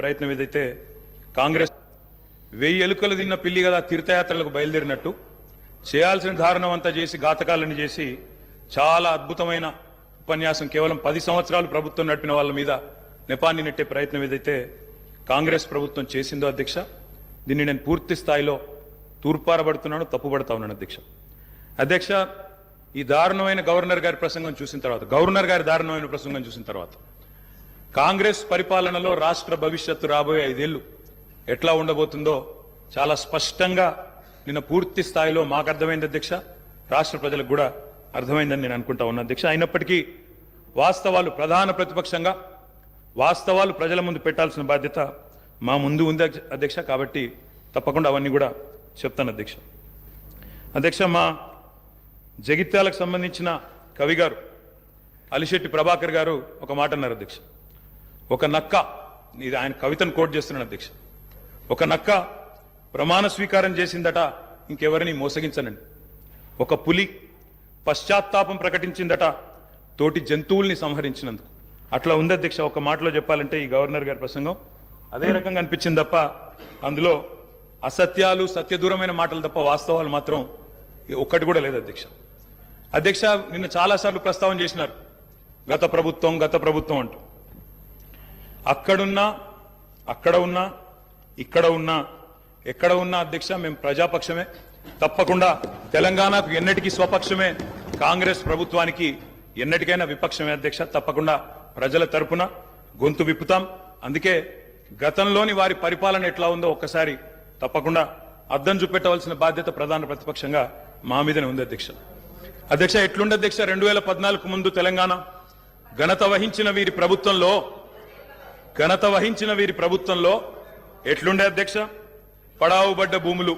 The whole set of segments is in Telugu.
ప్రయత్నం ఏదైతే కాంగ్రెస్ వెయ్యి ఎలుకలు తిన్న పిల్లి కదా తీర్థయాత్రలకు బయలుదేరినట్టు చేయాల్సిన దారుణం అంతా చేసి ఘాతకాలను చేసి చాలా అద్భుతమైన ఉపన్యాసం కేవలం పది సంవత్సరాలు ప్రభుత్వం నడిపిన వాళ్ళ మీద నెపాన్ని నెట్టే ప్రయత్నం ఏదైతే కాంగ్రెస్ ప్రభుత్వం చేసిందో అధ్యక్ష దీన్ని నేను పూర్తి స్థాయిలో తూర్పారబడుతున్నాను తప్పుపడతా ఉన్నాను అధ్యక్ష. అధ్యక్ష ఈ దారుణమైన గవర్నర్ గారి ప్రసంగం చూసిన తర్వాత గవర్నర్ గారి దారుణమైన ప్రసంగం చూసిన తర్వాత కాంగ్రెస్ పరిపాలనలో రాష్ట్ర భవిష్యత్తు రాబోయే ఐదేళ్ళు ఎట్లా ఉండబోతుందో చాలా స్పష్టంగా నిన్న పూర్తి స్థాయిలో మాకు అర్థమైంది అధ్యక్ష. రాష్ట్ర ప్రజలకు కూడా అర్థమైందని నేను అనుకుంటా ఉన్నా అధ్యక్ష. అయినప్పటికీ వాస్తవాలు ప్రధాన ప్రతిపక్షంగా వాస్తవాలు ప్రజల ముందు పెట్టాల్సిన బాధ్యత మా ముందు ఉంది అధ్యక్ష. కాబట్టి తప్పకుండా అవన్నీ కూడా చెప్తాను అధ్యక్ష. అధ్యక్ష మా జగిత్యాలకు సంబంధించిన కవి గారు అలిశెట్టి ప్రభాకర్ గారు ఒక మాట అన్నారు అధ్యక్ష. ఒక నక్క ఇది ఆయన కవితను కోట్ చేస్తున్నాను అధ్యక్ష. ఒక నక్క ప్రమాణ స్వీకారం చేసిందట ఇంకెవరిని మోసగించనండి. ఒక పులి పశ్చాత్తాపం ప్రకటించిందట తోటి జంతువుల్ని సంహరించినందుకు. అట్లా ఉంది అధ్యక్ష ఒక మాటలో చెప్పాలంటే ఈ గవర్నర్ గారి ప్రసంగం. అదే రకంగా అనిపించింది తప్ప అందులో అసత్యాలు సత్యదూరమైన మాటలు తప్ప వాస్తవాలు మాత్రం ఒక్కటి కూడా లేదు అధ్యక్ష. అధ్యక్ష నిన్న చాలాసార్లు ప్రస్తావన చేసినారు. గత ప్రభుత్వం గత ప్రభుత్వం అంటూ. అక్కడున్నా అక్కడ ఉన్నా ఇక్కడ ఉన్నా ఎక్కడ ఉన్నా అధ్యక్ష మేము ప్రజాపక్షమే. తప్పకుండా తెలంగాణకు ఎన్నటికీ స్వపక్షమే కాంగ్రెస్ ప్రభుత్వానికి ఎన్నటికైనా విపక్షమే అధ్యక్ష. తప్పకుండా ప్రజల తరపున గొంతు విప్పుతాం. అందుకే గతంలోని వారి పరిపాలన ఎట్లా ఉందో ఒక్కసారి తప్పకుండా అద్దం చూపెట్టవలసిన బాధ్యత ప్రధాన ప్రతిపక్షంగా మా మీదనే ఉంది అధ్యక్ష. అధ్యక్ష ఎట్లుండే అధ్యక్ష రెండు వేల పద్నాలుగు ముందు తెలంగాణ ఘనత వహించిన వీరి ప్రభుత్వంలో ఘనత వహించిన వీరి ప్రభుత్వంలో ఎట్లుండే అధ్యక్ష? పడావుబడ్డ భూములు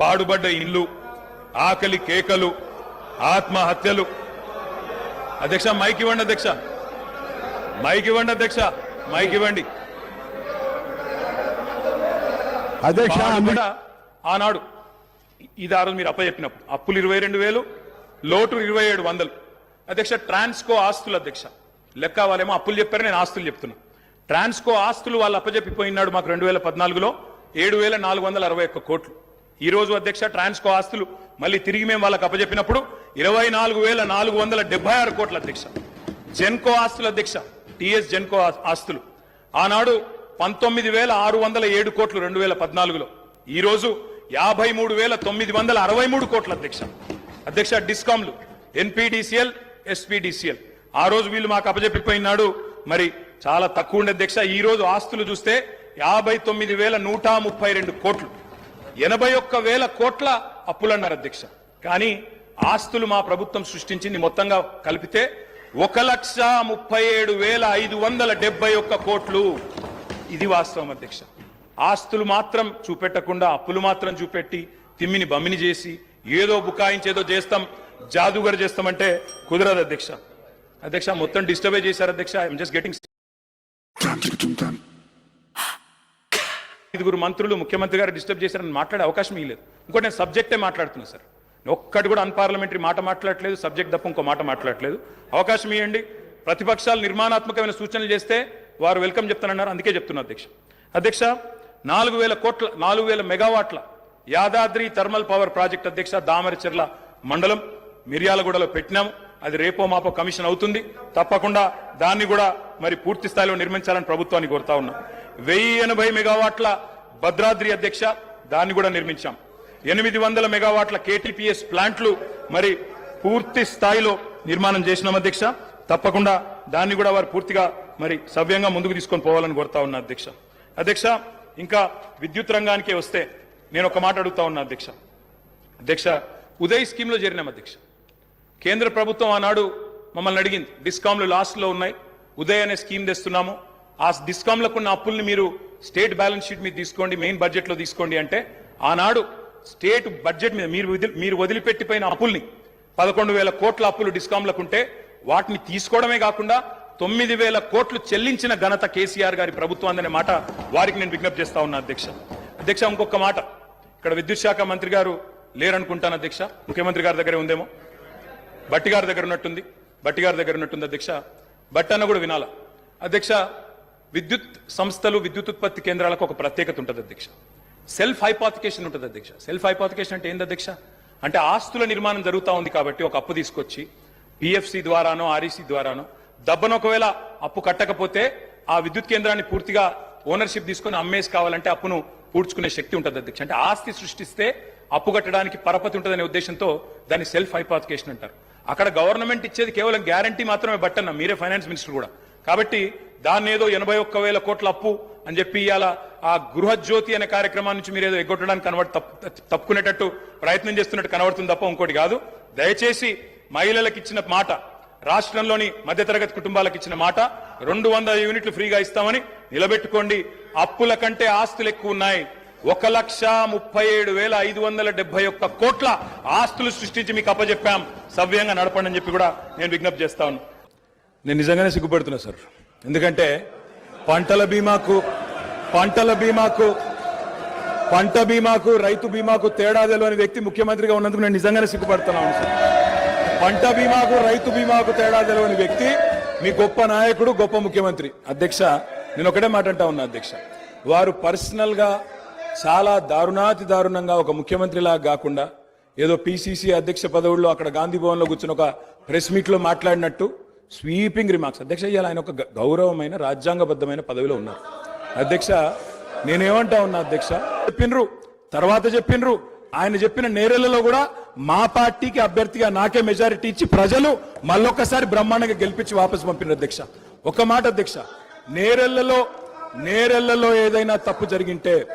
పాడుబడ్డ ఇల్లు ఆకలి కేకలు ఆత్మహత్యలు. అధ్యక్ష మైక్ ఇవ్వండి అధ్యక్ష. మైక్ ఇవ్వండి అధ్యక్ష. మైక్ ఇవ్వండి. అధ్యక్ష కూడా ఆనాడు. ఇది ఆ రోజు మీరు అప్పచెప్పినప్పుడు. అప్పులు ఇరవై రెండు వేలు లోటు ఇరవై ఏడు వందలు. అధ్యక్ష ట్రాన్స్కో ఆస్తులు అధ్యక్ష. లెక్క వాళ్ళేమో అప్పులు చెప్పారు నేను ఆస్తులు చెప్తున్నా. ట్రాన్స్కో ఆస్తులు వాళ్ళు అప్పజెప్పిపోయినాడు మాకు రెండు వేల పద్నాలుగులో ఏడు వేల నాలుగు వందల అరవై ఒక్క కోట్లు. ఈ రోజు అధ్యక్ష ట్రాన్స్కో ఆస్తులు మళ్ళీ తిరిగి మేము వాళ్ళకి అప్పజెప్పినప్పుడు ఇరవై నాలుగు వేల నాలుగు వందల డెబ్బై ఆరు కోట్ల అధ్యక్ష. జెన్కో ఆస్తులు అధ్యక్ష టిఎస్ జెన్కో ఆస్తులు. ఆనాడు పంతొమ్మిది వేల ఆరు వందల ఏడు కోట్లు రెండు వేల పద్నాలుగులో. ఈరోజు యాభై మూడు వేల తొమ్మిది వందల అరవై మూడు కోట్ల అధ్యక్ష. అధ్యక్ష డిస్కామ్లు ఎన్పిడిసిఎల్ ఎస్పీడీసీఎల్. ఆ రోజు వీళ్ళు మాకు అప్పజెప్పిపోయినాడు. మరి చాలా తక్కువ ఉండే అధ్యక్ష ఈ రోజు ఆస్తులు చూస్తే యాభై తొమ్మిది వేల నూట ముప్పై రెండు కోట్లు. ఎనభై ఒక్క వేల కోట్ల అప్పులన్నారు అధ్యక్ష కానీ ఆస్తులు మా ప్రభుత్వం సృష్టించింది మొత్తంగా కలిపితే ఒక లక్ష ముప్పై ఏడు వేల ఐదు వందల డెబ్బై ఒక్క కోట్లు. ఇది వాస్తవం అధ్యక్ష. ఆస్తులు మాత్రం చూపెట్టకుండా అప్పులు మాత్రం చూపెట్టి తిమ్మిని బమ్మిని చేసి ఏదో బుకాయించేదో చేస్తాం జాదుగర్ చేస్తామంటే కుదరదు అధ్యక్ష. అధ్యక్ష మొత్తం డిస్టర్బే చేశారు అధ్యక్ష. ఐఎమ్ జస్ట్ గెటింగ్ ఐదుగురు మంత్రులు ముఖ్యమంత్రి గారు డిస్టర్బ్ చేశారని మాట్లాడే అవకాశం లేదు ఇంకోటి నేను సబ్జెక్టే మాట్లాడుతున్నా సార్. ఒక్కటి కూడా అన్పార్లమెంటరీ మాట మాట్లాడట్లేదు సబ్జెక్ట్ తప్ప ఇంకో మాట మాట్లాడట్లేదు. అవకాశం ఇవ్వండి ప్రతిపక్షాలు నిర్మాణాత్మకమైన సూచనలు చేస్తే వారు వెల్కమ్ చెప్తానన్నారు. అందుకే చెప్తున్నా అధ్యక్ష. అధ్యక్ష నాలుగు వేల కోట్ల నాలుగు వేల మెగావాట్ల యాదాద్రి థర్మల్ పవర్ ప్రాజెక్ట్ అధ్యక్ష దామరచెర్ల మండలం మిర్యాలగూడలో పెట్టినాము. అది రేపో మాపో కమిషన్ అవుతుంది. తప్పకుండా దాన్ని కూడా మరి పూర్తి స్థాయిలో నిర్మించాలని ప్రభుత్వాన్ని కోరుతా ఉన్నా. వెయ్యి ఎనభై మెగావాట్ల భద్రాద్రి అధ్యక్ష దాన్ని కూడా నిర్మించాం. ఎనిమిది వందల మెగావాట్ల కేటీపీఎస్ ప్లాంట్లు మరి పూర్తి స్థాయిలో నిర్మాణం చేసినాం అధ్యక్ష. తప్పకుండా దాన్ని కూడా వారు పూర్తిగా మరి సవ్యంగా ముందుకు తీసుకొని పోవాలని కోరుతా ఉన్నా అధ్యక్ష. అధ్యక్ష ఇంకా విద్యుత్ రంగానికే వస్తే నేను ఒక మాట అడుగుతా ఉన్నా అధ్యక్ష. అధ్యక్ష ఉదయ్ స్కీమ్లో చేరినాం అధ్యక్ష. కేంద్ర ప్రభుత్వం ఆనాడు మమ్మల్ని అడిగింది డిస్కామ్లు లాస్ట్లో ఉన్నాయి ఉదయ్ అనే స్కీమ్ తెస్తున్నాము ఆ డిస్కామ్లకు ఉన్న అప్పుల్ని మీరు స్టేట్ బ్యాలెన్స్ షీట్ మీద తీసుకోండి మెయిన్ బడ్జెట్లో తీసుకోండి అంటే ఆనాడు స్టేట్ బడ్జెట్ మీద మీరు వదిలి- మీరు వదిలిపెట్టిపోయిన అప్పుల్ని పదకొండు వేల కోట్ల అప్పులు డిస్కామ్లకు ఉంటే వాటిని తీసుకోవడమే కాకుండా తొమ్మిది వేల కోట్లు చెల్లించిన ఘనత కేసీఆర్ గారి ప్రభుత్వం అనే మాట వారికి నేను విజ్ఞప్తి చేస్తా ఉన్నా అధ్యక్ష. అధ్యక్ష ఇంకొక మాట. ఇక్కడ విద్యుత్ శాఖ మంత్రి గారు లేరనుకుంటాను అధ్యక్ష. ముఖ్యమంత్రి గారి దగ్గరే ఉందేమో. బట్టి గారి దగ్గర ఉన్నట్టుంది. బట్టి గారి దగ్గర ఉన్నట్టుంది అధ్యక్ష. బట్టి అన్న కూడా వినాల. అధ్యక్ష విద్యుత్ సంస్థలు విద్యుత్ ఉత్పత్తి కేంద్రాలకు ఒక ప్రత్యేకత ఉంటుంది అధ్యక్ష. సెల్ఫ్ హైపాతికేషన్ ఉంటుంది అధ్యక్ష. సెల్ఫ్ హైపాతికేషన్ అంటే ఏంది అధ్యక్ష? అంటే ఆస్తుల నిర్మాణం జరుగుతా ఉంది కాబట్టి ఒక అప్పు తీసుకొచ్చి పిఎఫ్సి ద్వారానో ఆర్ఈసి ద్వారానో దబ్బన ఒకవేళ అప్పు కట్టకపోతే ఆ విద్యుత్ కేంద్రాన్ని పూర్తిగా ఓనర్షిప్ తీసుకొని అమ్మేసి కావాలంటే అప్పును పూడ్చుకునే శక్తి ఉంటుంది అధ్యక్ష. అంటే ఆస్తి సృష్టిస్తే అప్పు కట్టడానికి పరపతి ఉంటుందనే ఉద్దేశంతో దాన్ని సెల్ఫ్ హైపాతికేషన్ అంటారు. అక్కడ గవర్నమెంట్ ఇచ్చేది కేవలం గ్యారంటీ మాత్రమే బట్టన్న మీరే ఫైనాన్స్ మినిస్టర్ కూడా. కాబట్టి దాన్ని ఏదో ఎనభై ఒక్క వేల కోట్ల అప్పు అని చెప్పి ఇవాళ ఆ గృహజ్యోతి అనే కార్యక్రమాన్ని నుంచి మీరు ఏదో ఎగ్గొట్టడానికి కనబడి తప్పుకునేటట్టు ప్రయత్నం చేస్తున్నట్టు కనబడుతుంది తప్ప ఇంకోటి కాదు. దయచేసి మహిళలకు ఇచ్చిన మాట రాష్ట్రంలోని మధ్యతరగతి కుటుంబాలకు ఇచ్చిన మాట రెండు వందల యూనిట్లు ఫ్రీగా ఇస్తామని నిలబెట్టుకోండి. అప్పుల కంటే ఆస్తులు ఎక్కువ ఉన్నాయి. ఒక లక్ష ముప్పై ఏడు వేల ఐదు వందల డెబ్బై ఒక్క కోట్ల ఆస్తులు సృష్టించి మీకు అప్పచెప్పాం సవ్యంగా నడపండి అని చెప్పి కూడా నేను విజ్ఞప్తి చేస్తాను నేను నిజంగానే సిగ్గుపడుతున్నా సార్. ఎందుకంటే పంటల బీమాకు పంటల బీమాకు పంట బీమాకు రైతు బీమాకు తేడా తెలియని వ్యక్తి ముఖ్యమంత్రిగా ఉన్నందుకు నేను నిజంగానే సిగ్గుపడుతున్నాను సార్. పంట బీమాకు రైతు బీమాకు తేడా తెలియని వ్యక్తి మీ గొప్ప నాయకుడు గొప్ప ముఖ్యమంత్రి. అధ్యక్ష నేను ఒకటే మాట అంటా ఉన్నా అధ్యక్ష. వారు పర్సనల్గా చాలా దారుణాతి దారుణంగా ఒక ముఖ్యమంత్రిలాగా కాకుండా ఏదో పిసిసి అధ్యక్ష పదవుల్లో అక్కడ గాంధీ భవన్లో కూర్చుని ఒక ప్రెస్ మీట్లో మాట్లాడినట్టు స్వీపింగ్ రిమార్క్స్. అధ్యక్ష ఇవాళ ఆయన ఒక గౌరవమైన రాజ్యాంగబద్ధమైన పదవిలో ఉన్నారు. అధ్యక్ష నేనేమంటా ఉన్నా అధ్యక్ష? చెప్పినరు తర్వాత చెప్పిండ్రు. ఆయన చెప్పిన నేరలలో కూడా మా పార్టీకి అభ్యర్థిగా నాకే మెజారిటీ ఇచ్చి ప్రజలు మళ్ళొక్కసారి బ్రహ్మాండంగా గెలిపించి వాపసు పంపిన అధ్యక్ష. ఒక మాట అధ్యక్ష నేరెళ్ళలో నేరెళ్ళలో ఏదైనా తప్పు జరిగింటే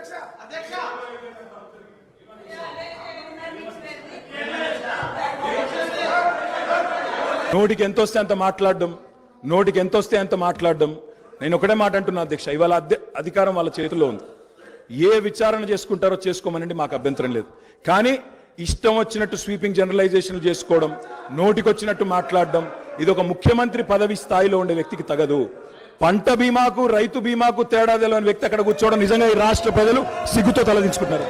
నోటికి ఎంత వస్తే అంత మాట్లాడడం నోటికి ఎంత వస్తే అంత మాట్లాడడం. నేను ఒకటే మాట అంటున్నా అధ్యక్ష ఇవాళ అధికారం వాళ్ళ చేతిలో ఉంది. ఏ విచారణ చేసుకుంటారో చేసుకోమనండి మాకు అభ్యంతరం లేదు. కానీ ఇష్టం వచ్చినట్టు స్వీపింగ్ జనరలైజేషన్లు చేసుకోవడం నోటికొచ్చినట్టు మాట్లాడడం ఇది ఒక ముఖ్యమంత్రి పదవి స్థాయిలో ఉండే వ్యక్తికి తగదు. పంట బీమాకు రైతు బీమాకు తేడా తెలియని వ్యక్తి అక్కడ కూర్చోవడం నిజంగా ఈ రాష్ట్ర ప్రజలు సిగ్గుతో తలదించుకుంటున్నారు.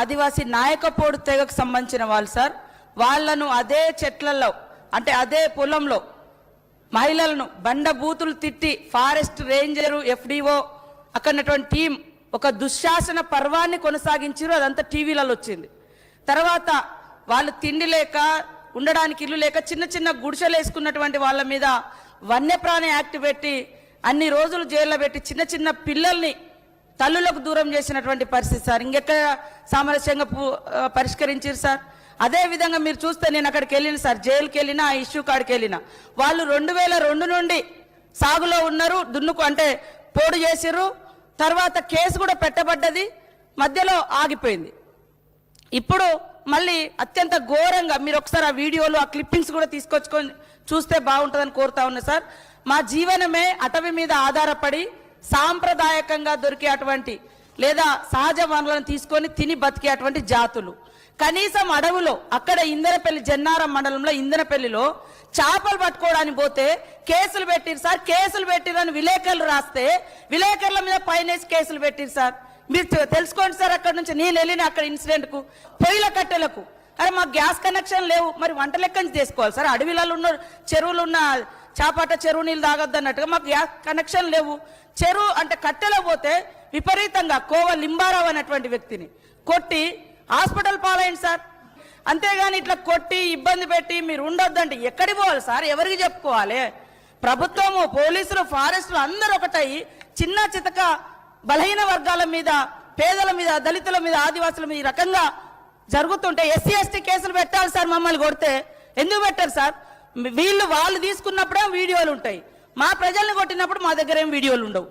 ఆదివాసీ నాయకపోడు తెగకు సంబంధించిన వాళ్ళు సార్ వాళ్ళను అదే చెట్లలో అంటే అదే పొలంలో మహిళలను బండ బూతులు తిట్టి ఫారెస్ట్ రేంజరు ఎఫ్డిఓ అక్కడటువంటి టీం ఒక దుశ్శాసన పర్వాన్ని కొనసాగించారు అదంతా టీవీలలో వచ్చింది. తర్వాత వాళ్ళు తిండి లేక ఉండడానికి ఇల్లు లేక చిన్న చిన్న గుడిసెలు వేసుకున్నటువంటి వాళ్ళ మీద వన్యప్రాణి యాక్ట్ పెట్టి అన్ని రోజులు జైల్లో పెట్టి చిన్న చిన్న పిల్లల్ని తల్లులకు దూరం చేసినటువంటి పరిస్థితి సార్. ఇంకెక్కడ సామరస్యంగా పరిష్కరించారు సార్? అదే విధంగా మీరు చూస్తే నేను అక్కడికి వెళ్ళిన సార్ జైలుకి వెళ్ళినా ఆ ఇష్యూ కాడికి వెళ్ళినా వాళ్ళు రెండు వేల రెండు నుండి సాగులో ఉన్నారు దున్నుకు అంటే పోడు చేసిర్రు తర్వాత కేసు కూడా పెట్టబడ్డది మధ్యలో ఆగిపోయింది. ఇప్పుడు మళ్ళీ అత్యంత ఘోరంగా మీరు ఒకసారి ఆ వీడియోలు ఆ క్లిప్పింగ్స్ కూడా తీసుకొచ్చుకొని చూస్తే బాగుంటుందని కోరుతా ఉన్నా సార్. మా జీవనమే అటవీ మీద ఆధారపడి సాంప్రదాయకంగా దొరికే అటువంటి లేదా సహజ వనరులను తీసుకొని తిని బతికే అటువంటి జాతులు. కనీసం అడవులో అక్కడ ఇందనపల్లి జన్నారం మండలంలో ఇందనపల్లిలో చేపలు పట్టుకోవడానికి పోతే కేసులు పెట్టిరు సార్ కేసులు పెట్టిరని విలేకరులు రాస్తే విలేకరుల మీద పైనేసి కేసులు పెట్టిరు సార్. మీరు తెలుసుకోండి సార్ అక్కడ నుంచి నేను వెళ్ళిన అక్కడ ఇన్సిడెంట్కు పొయ్యిల కట్టెలకు. అరే మాకు గ్యాస్ కనెక్షన్ లేవు మరి వంట లెక్క నుంచి చేసుకోవాలి సార్. అడవిలలో ఉన్న చెరువులు ఉన్న చేపట చెరువు నీళ్ళు తాగొద్దు అన్నట్టుగా మాకు గ్యాస్ కనెక్షన్ లేవు. చెరువు అంటే కట్టెలో పోతే విపరీతంగా కోవ లింబారావు అనేటువంటి వ్యక్తిని కొట్టి హాస్పిటల్ పాలైంది సార్. అంతేగాని ఇట్లా కొట్టి ఇబ్బంది పెట్టి మీరు ఉండొద్దంటే ఎక్కడికి పోవాలి సార్? ఎవరికి చెప్పుకోవాలి? ప్రభుత్వము పోలీసులు ఫారెస్టులు అందరూ ఒకటై చిన్న చితక బలహీన వర్గాల మీద పేదల మీద దళితుల మీద ఆదివాసుల మీద ఈ రకంగా జరుగుతుంటే ఎస్సీ ఎస్టీ కేసులు పెట్టాలి సార్ మమ్మల్ని కొడితే. ఎందుకు పెట్టారు సార్? వీళ్ళు వాళ్ళు తీసుకున్నప్పుడే వీడియోలు ఉంటాయి. మా ప్రజల్ని కొట్టినప్పుడు మా దగ్గర ఏం వీడియోలు ఉండవు.